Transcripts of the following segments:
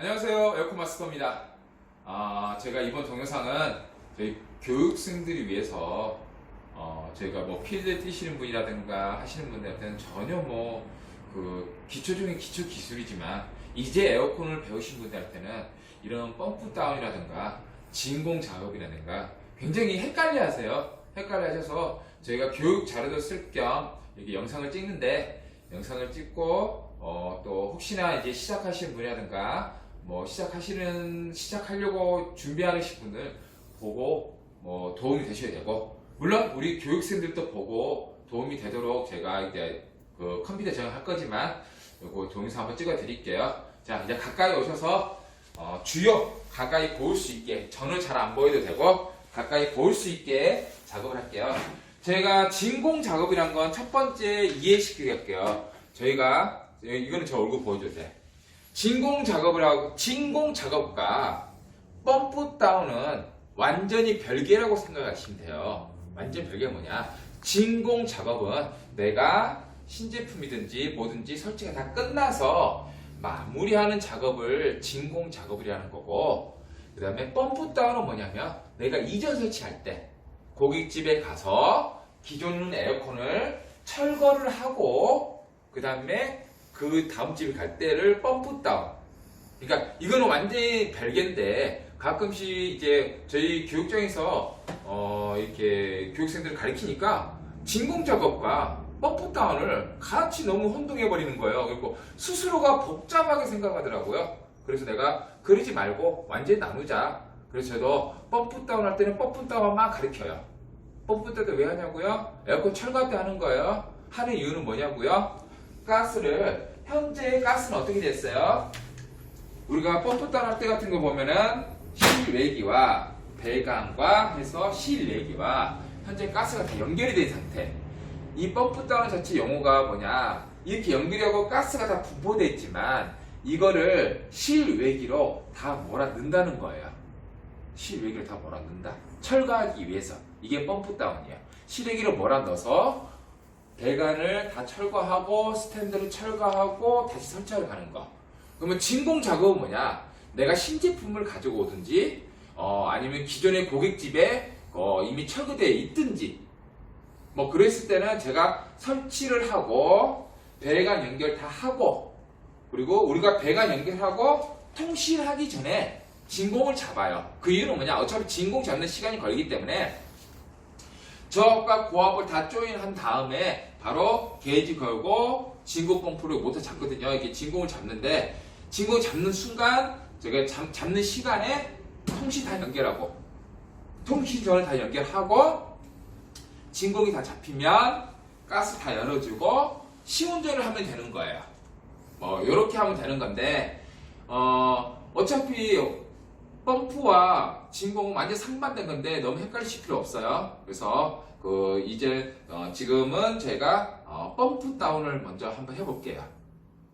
안녕하세요. 에어컨 마스터입니다. 아, 제가 이번 동영상은 저희 교육생들을 위해서 어, 저희가 뭐 필드 뛰시는 분이라든가 하시는 분들한테는 전혀 뭐 그 기초적인 기초 기술이지만 이제 에어컨을 배우신 분들한테는 이런 펌프 다운이라든가 진공 작업이라든가 굉장히 헷갈려 하세요. 헷갈려 하셔서 저희가 교육 자료도 쓸 겸 이렇게 영상을 찍는데 영상을 찍고 어, 또 혹시나 이제 시작하시는 분이라든가 뭐 시작하시는 시작하려고 준비하시는 분들 보고 뭐 도움이 되셔야 되고 물론 우리 교육생들도 보고 도움이 되도록 제가 이제 그 컴퓨터 제공할 거지만 요거 동영상 한번 찍어 드릴게요. 자 이제 가까이 오셔서 어, 주요 가까이 보일 수 있게 저는 잘 안 보여도 되고 가까이 보일 수 있게 작업을 할게요. 제가 진공 작업이란 건 첫 번째 이해시키게요. 저희가 이거는 저 얼굴 보여줘도 돼. 진공 작업을 하고 진공 작업과 펌프 다운은 완전히 별개라고 생각하시면 돼요. 완전 별개가 뭐냐? 진공 작업은 내가 신제품이든지 뭐든지 설치가 다 끝나서 마무리하는 작업을 진공 작업이라는 거고 그 다음에 펌프 다운은 뭐냐면 내가 이전 설치할 때 고깃집에 가서 기존 에어컨을 철거를 하고 그 다음에 그 다음 집에 갈 때를 펌프 다운 그러니까 이거는 완전히 별개인데 가끔씩 이제 저희 교육장에서 어 이렇게 교육생들을 가르치니까 진공 작업과 펌프 다운을 같이 너무 혼동해 버리는 거예요. 그리고 스스로가 복잡하게 생각하더라고요. 그래서 내가 그러지 말고 완전히 나누자. 그래서 저도 펌프 다운 할 때는 펌프 다운만 가르쳐요. 펌프 다운 왜 하냐고요? 에어컨 철거할 때 하는 거예요. 하는 이유는 뭐냐고요? 가스를 현재 가스는 어떻게 됐어요? 우리가 펌프 다운 할때 같은 거 보면은 실외기와 배관과 해서 실외기와 현재 가스가 다 연결이 된 상태. 이 펌프 다운 자체 용어가 뭐냐? 이렇게 연결하고 가스가 다 분포되어 있지만 이거를 실외기로 다 몰아 넣는다는 거예요. 실외기를 다 몰아 넣는다. 철거하기 위해서 이게 펌프 다운이에요. 실외기를 몰아 넣어서 배관을 다 철거하고 스탠드를 철거하고 다시 설치하러 가는 거. 그러면 진공 작업은 뭐냐? 내가 신제품을 가지고 오든지 어, 아니면 기존의 고객집에 어, 이미 철거되어 있든지 뭐 그랬을 때는 제가 설치를 하고 배관 연결 다 하고 그리고 우리가 배관 연결하고 통실하기 전에 진공을 잡아요. 그 이유는 뭐냐? 어차피 진공 잡는 시간이 걸리기 때문에 저과 고압을 다 조인한 다음에 바로 게이지 걸고 진공 펌프를 모터 잡거든요. 이렇게 진공을 잡는데 진공 잡는 순간 제가 잡, 잡는 시간에 통신 다 연결하고 통신 전을 다 연결하고 진공이 다 잡히면 가스 다 열어주고 시운전을 하면 되는 거예요. 뭐 이렇게 하면 되는 건데 어, 어차피 펌프와 진공은 완전 상반된 건데 너무 헷갈리실 필요 없어요. 그래서 그 이제 어, 지금은 제가 어, 펌프 다운을 먼저 한번 해볼게요.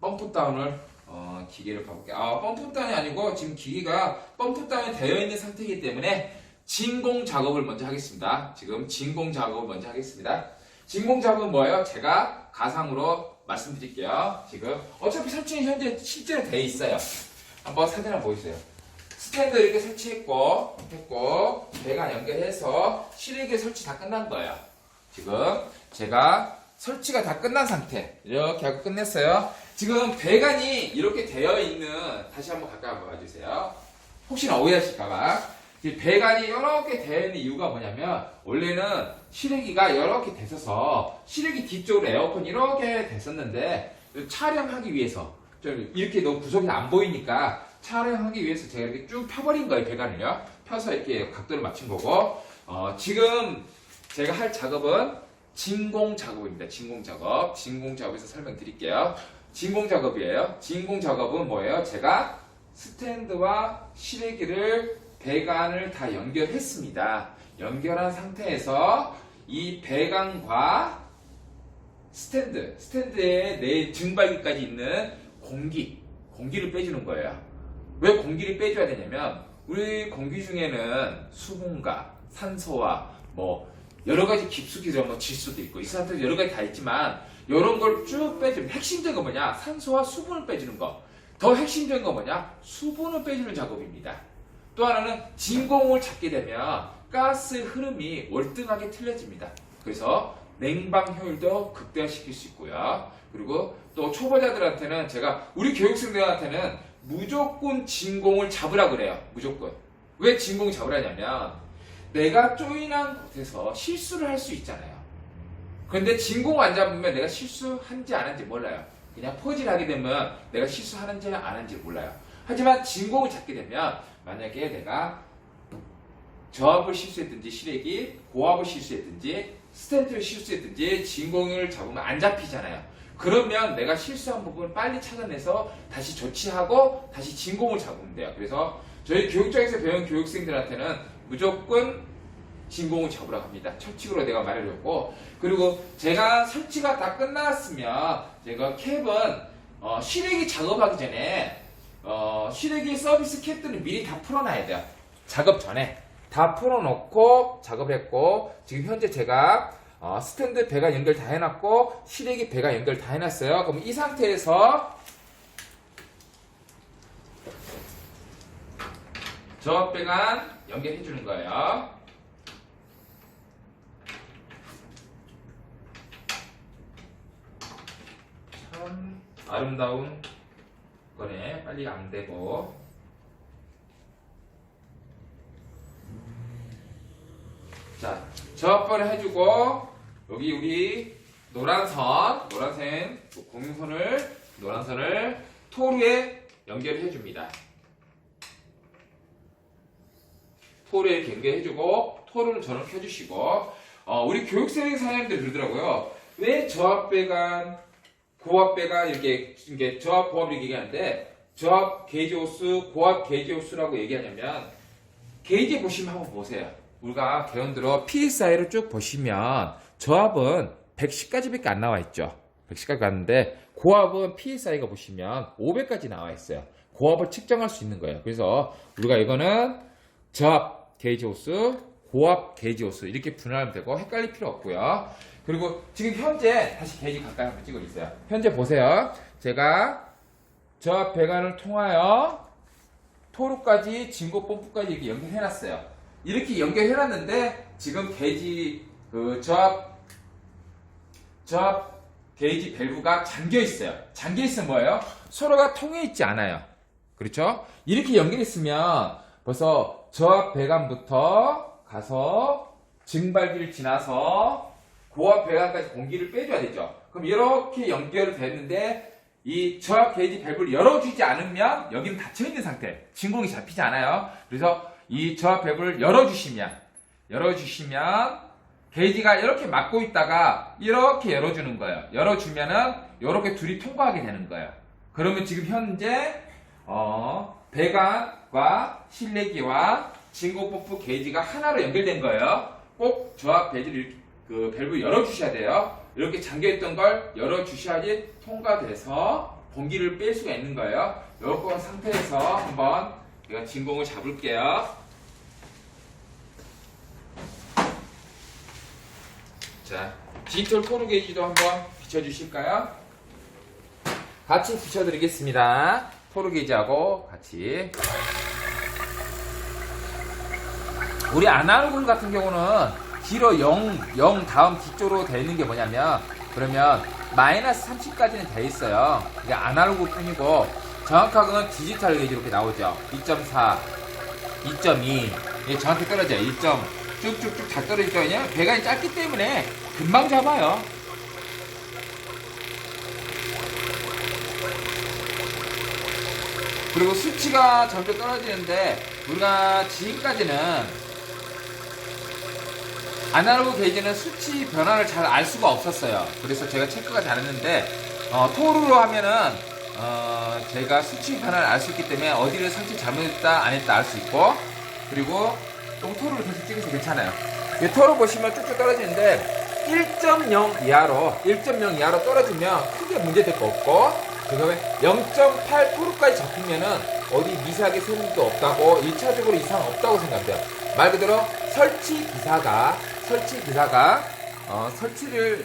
펌프 다운을 어, 기계를 가볼게요. 아, 펌프 다운이 아니고 지금 기계가 펌프 다운이 되어 있는 상태이기 때문에 진공 작업을 먼저 하겠습니다. 지금 진공 작업을 먼저 하겠습니다. 진공 작업은 뭐예요? 제가 가상으로 말씀드릴게요. 지금 어차피 설치는 현재 실제로 돼 있어요. 한번 사진 한번 보여주세요. 스탠드 이렇게 설치했고 했고 배관 연결해서 실외기 설치 다 끝난 거예요. 지금 제가 설치가 다 끝난 상태 이렇게 하고 끝냈어요. 지금 배관이 이렇게 되어 있는 다시 한번 가까이 한번 봐주세요. 혹시나 오해하실까봐 이 배관이 이렇게 되어 있는 이유가 뭐냐면 원래는 실외기가 이렇게 됐어서 실외기 뒤쪽으로 에어컨이 이렇게 됐었는데 촬영하기 위해서 좀 이렇게 너무 구석이 안 보이니까 촬영하기 위해서 제가 이렇게 쭉 펴버린 거예요 배관을요. 펴서 이렇게 각도를 맞춘 거고. 어, 지금 제가 할 작업은 진공 작업입니다 진공 작업. 진공 작업에서 설명드릴게요. 진공 작업이에요. 진공 작업은 뭐예요? 제가 스탠드와 실외기를 배관을 다 연결했습니다. 연결한 상태에서 이 배관과 스탠드 스탠드에 내 등발기까지 있는 공기 공기를 빼주는 거예요 왜 공기를 빼줘야 되냐면 우리 공기 중에는 수분과 산소와 뭐 여러 가지 깊숙이도 뭐 질소도 있고 이 상태도 여러 가지 다 있지만 이런 걸 쭉 빼주면 핵심적인 건 뭐냐 산소와 수분을 빼주는 거 더 핵심적인 건 뭐냐? 수분을 빼주는 작업입니다. 또 하나는 진공을 잡게 되면 가스 흐름이 월등하게 틀려집니다. 그래서 냉방 효율도 극대화시킬 수 있고요. 그리고 또 초보자들한테는 제가 우리 교육생들한테는 무조건 진공을 잡으라 그래요. 무조건. 왜 진공 잡으라냐면 내가 조인한 곳에서 실수를 할 수 있잖아요. 그런데 진공 안 잡으면 내가 실수한지 안 한지 몰라요. 그냥 포질하게 되면 내가 실수하는지 안 하는지 몰라요. 하지만 진공을 잡게 되면 만약에 내가 저압을 실수했든지 실액이 고압을 실수했든지 스탠트를 실수했든지 진공을 잡으면 안 잡히잖아요. 그러면 내가 실수한 부분을 빨리 찾아내서 다시 조치하고 다시 진공을 잡으면 돼요. 그래서 저희 교육장에서 배운 교육생들한테는 무조건 진공을 잡으라고 합니다. 철칙으로 내가 말해줬고 그리고 제가 설치가 다 끝났으면 제가 캡은 어, 실외기 작업하기 전에 어, 실외기 서비스 캡들은 미리 다 풀어놔야 돼요. 작업 전에 다 풀어놓고 작업했고 지금 현재 제가 어, 스탠드 배관 연결 다 해놨고 실외기 배관 연결 다 해놨어요. 그럼 이 상태에서 저압 배관 연결해 주는 거예요. 참 아름다운 거네. 빨리 안 되고. 자, 저압을 해주고 여기 우리 노란 선, 노란선 공유선을 노란 선을 토르에 연결해 줍니다. 토르에 이렇게 연결해 주고 토르는 전원 켜주시고 어, 우리 교육생 사장님들 그러더라고요. 왜 저압 배관, 고압 배관 이렇게 이게 저압 고압 얘기하는데 저압 게이지 호스, 고압 게이지 호스라고 얘기하냐면 게이지 보시면 한번 보세요. 우리가 개원들어 PSI를 쭉 보시면 저압은 110까지밖에 안 나와 있죠. 110까지 갔는데 고압은 PSI가 보시면 500까지 나와 있어요. 고압을 측정할 수 있는 거예요. 그래서 우리가 이거는 저압 게이지 호스, 고압 게이지 호스 이렇게 분할하면 되고 헷갈릴 필요 없고요. 그리고 지금 현재 다시 게이지 가까이 한번 찍어 주세요. 현재 보세요. 제가 저압 배관을 통하여 토로까지 진고 펌프까지 이렇게 연결해 놨어요. 이렇게 연결해 놨는데 지금 게이지 그 저압 저압 게이지 밸브가 잠겨 있어요. 잠겨 있으면 뭐예요? 서로가 통해 있지 않아요. 그렇죠? 이렇게 연결했으면 벌써 저압 배관부터 가서 증발기를 지나서 고압 배관까지 공기를 빼줘야 되죠. 그럼 이렇게 연결됐는데 이 저압 게이지 밸브를 열어주지 않으면 여기는 닫혀 있는 상태. 진공이 잡히지 않아요. 그래서 이 저압 밸브를 열어주시면 열어주시면 게이지가 이렇게 막고 있다가 이렇게 열어주는 거예요. 열어주면은 이렇게 둘이 통과하게 되는 거예요. 그러면 지금 현재 어, 배관과 실내기와 진공 펌프 게이지가 하나로 연결된 거예요. 꼭 저압 이렇게 그 밸브 열어주셔야 돼요. 이렇게 잠겨있던 걸 열어주셔야지 통과돼서 공기를 뺄 수가 있는 거예요. 이런 상태에서 한번 제가 진공을 잡을게요. 자, 디지털 토르 게이지도 한번 비춰주실까요? 같이 비춰드리겠습니다. 토르 게이지하고 같이. 우리 아날로그 같은 경우는 길어 0, 0 다음 뒤쪽으로 되어 있는 게 뭐냐면 그러면 마이너스 30까지는 돼 있어요. 이게 아날로그 뿐이고 정확하게는 디지털 게이지 이렇게 나오죠. 2.4, 2.2 이게 정확히 떨어져요. 1. 쭉쭉쭉 잘 떨어지죠. 왜냐면 배관이 짧기 때문에 금방 잡아요. 그리고 수치가 점점 떨어지는데 우리가 지금까지는 아날로그 게이지는 수치 변화를 잘 알 수가 없었어요. 그래서 제가 체크가 잘했는데 어, 토르로 하면은 어, 제가 수치 변화를 알 수 있기 때문에 어디를 설치 잘못했다 안 했다 알 수 있고 그리고 또 토르를 계속 찍어서 괜찮아요. 이 토르 보시면 쭉쭉 떨어지는데 1.0 이하로 1.0 이하로 떨어지면 크게 문제될 거 없고 그 다음에 0.8 토르까지 잡히면은 어디 미세하게 소음도 없다고 1차적으로 이상 없다고 생각돼요. 말 그대로 설치 기사가 설치 기사가 어, 설치를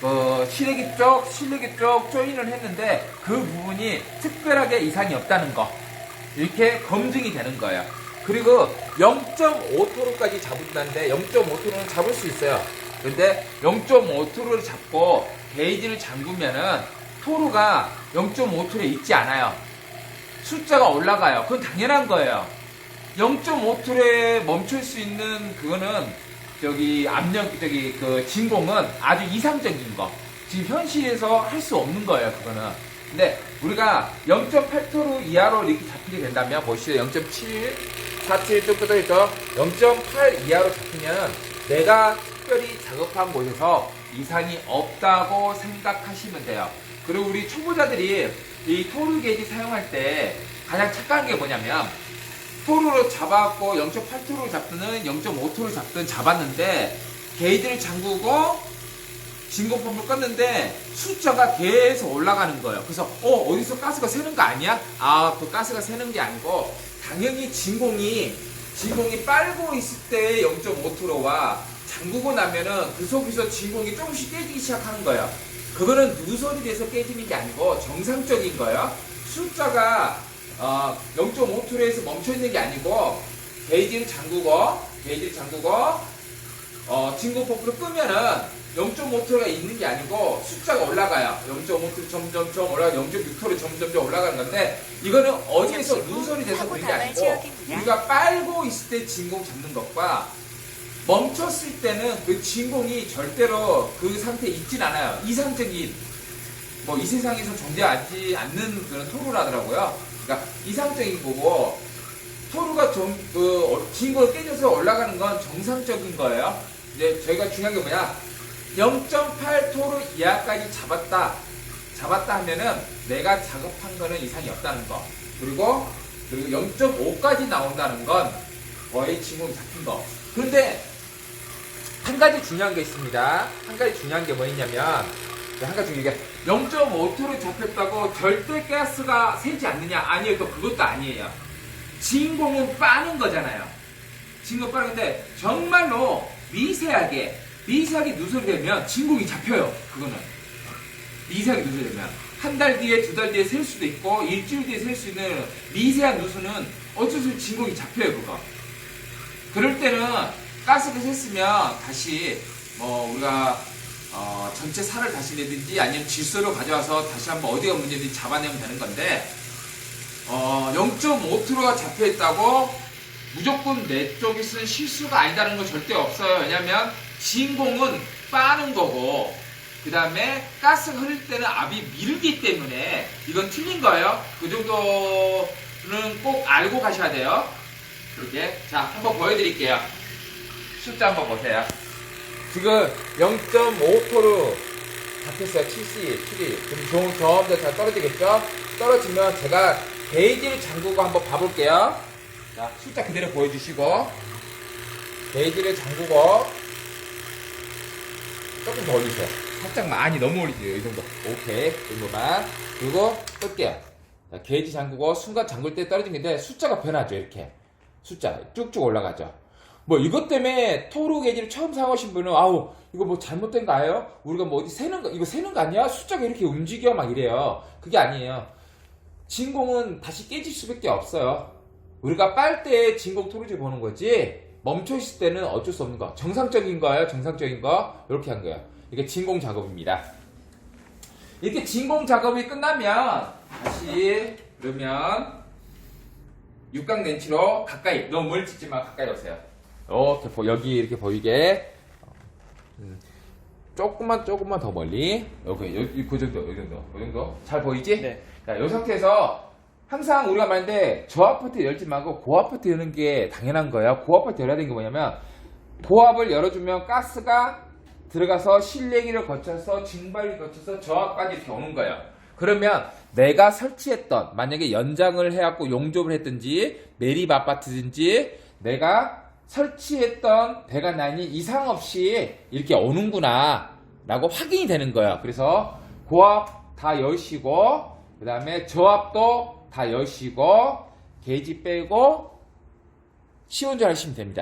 그 실내기 쪽, 실내기 쪽 조인을 했는데 그 부분이 특별하게 이상이 없다는 거 이렇게 검증이 되는 거예요. 그리고 0.5토로까지 잡는다는데 0.5토로는 잡을 수 있어요. 근데 0.5토로를 잡고 게이지를 잠그면은 토로가 0.5토로에 있지 않아요. 숫자가 올라가요. 그건 당연한 거예요. 0.5툴에 멈출 수 있는 그거는 저기 압력 저기 그 진공은 아주 이상적인 거. 지금 현실에서 할 수 없는 거예요. 그거는. 근데 우리가 0.8토르 이하로 이렇게 잡히게 된다면 보시죠. 0.7, 47 정도 있죠. 0.8 이하로 잡히면 내가 특별히 작업한 곳에서 이상이 없다고 생각하시면 돼요. 그리고 우리 초보자들이 이 토르 게이지 사용할 때 가장 착각한 게 뭐냐면 토르로 잡았고 0.8토르 잡든 0.5토르 잡든 잡았는데 게이지를 잠그고 진공펌프를 껐는데 숫자가 계속 올라가는 거예요. 그래서 어 어디서 가스가 새는 거 아니야? 아 그 가스가 새는 게 아니고 당연히 진공이 진공이 빨고 있을 때 0.5토르와 잠그고 나면은 그 속에서 진공이 조금씩 깨지기 시작하는 거예요. 그거는 누설이 돼서 깨지는 게 아니고 정상적인 거예요. 숫자가 어, 0.5툴에서 멈춰 있는 게 아니고 게이지를 잠그고 게이지를 잠그고 어, 진공 펌프를 끄면은 0.5툴가 있는 게 아니고 숫자가 올라가요. 0.5툴 점점점 올라가 0.6툴이 점점점 올라가는 건데 이거는 어디에서 누설이 돼서 그런 게 아니고. 우리가 빨고 있을 때 진공 잡는 것과 멈췄을 때는 그 진공이 절대로 그 상태에 있진 않아요. 이상적인 뭐 이 세상에서 존재하지 않는 그런 토루라더라고요. 그러니까 이상적인 거고 토루가 좀, 그, 어, 진공을 깨져서 올라가는 건 정상적인 거예요. 이제 저희가 중요한 게 뭐냐. 0.8 토루 이하까지 잡았다. 잡았다 하면은 내가 작업한 거는 이상이 없다는 거. 그리고, 그리고 0.5까지 나온다는 건 거의 진공이 잡힌 거. 그런데 한 가지 중요한 게 있습니다. 한 가지 중요한 게 뭐였냐면, 한 가지 중요한 게 0.5토로 잡혔다고 절대 가스가 새지 않느냐? 아니요, 또 그것도 아니에요. 진공은 빠는 거잖아요. 진공 빠는 건데, 정말로 미세하게, 미세하게 누설되면 진공이 잡혀요. 그거는. 미세하게 누설되면. 한 달 뒤에, 두 달 뒤에 셀 수도 있고, 일주일 뒤에 셀 수 있는 미세한 누수는 어쩔 수 없이 진공이 잡혀요, 그거. 그럴 때는 가스가 샜으면 다시 뭐 우리가 어, 전체 살을 다시 내든지 아니면 질소를 가져와서 다시 한번 어디가 문제인지 잡아내면 되는 건데 어, 0.5트로가 잡혀 있다고 무조건 내 쪽이 쓴 실수가 아니다는 건 절대 없어요. 왜냐면 진공은 빠는 거고 그 다음에 가스가 흐를 때는 압이 밀기 때문에 이건 틀린 거예요. 그 정도는 꼭 알고 가셔야 돼요. 이렇게 자 한번 보여드릴게요. 숫자 한번 보세요. 지금 0.5%로 잡혔어요. 7C, 7이. 그럼 좀, 점점 잘 떨어지겠죠? 떨어지면 제가 게이지를 잠그고 한번 봐볼게요. 자, 숫자 그대로 보여주시고, 게이지를 잠그고, 조금 더 올리세요. 살짝 많이 너무 올리세요. 이 정도. 오케이. 이 정도만. 그리고 끌게요. 자, 게이지 잠그고, 순간 잠글 때 떨어지는데 숫자가 변하죠. 이렇게. 숫자 쭉쭉 올라가죠. 뭐 이것 때문에 토로 게이지를 처음 사오신 분은 아우 이거 뭐 잘못된 거 아니에요? 우리가 뭐 어디 세는 거 이거 세는 거 아니야? 숫자가 이렇게 움직여 막 이래요. 그게 아니에요. 진공은 다시 깨질 수밖에 없어요. 우리가 빨 때 진공 토로지 보는 거지 멈춰 있을 때는 어쩔 수 없는 거. 정상적인 거예요. 정상적인 거 이렇게 한 거예요. 이게 진공 작업입니다. 이렇게 진공 작업이 끝나면 다시 그러면 육각 렌치로 가까이 너무 멀리 찍지 마 가까이 오세요. 이렇게 보 여기 이렇게 보이게 음, 조금만 조금만 더 멀리 여기 여기 그 정도 이 정도 이 정도 잘 보이지? 네. 자, 이 상태에서 항상 우리가 말하는데 저 아파트 열지 말고 고 아파트 여는 게 당연한 거예요. 고 아파트 열어야 되는 게 뭐냐면 고압을 열어주면 가스가 들어가서 실내기를 거쳐서 증발기 거쳐서 저압까지 오는 거예요. 그러면 내가 설치했던 만약에 연장을 해갖고 용접을 했든지 매립 아파트든지 내가 설치했던 배관 라인이 이상 없이 이렇게 오는구나 라고 확인이 되는 거예요. 그래서 고압 다 여시고 그 다음에 저압도 다 여시고 게이지 빼고 시운전 하시면 됩니다.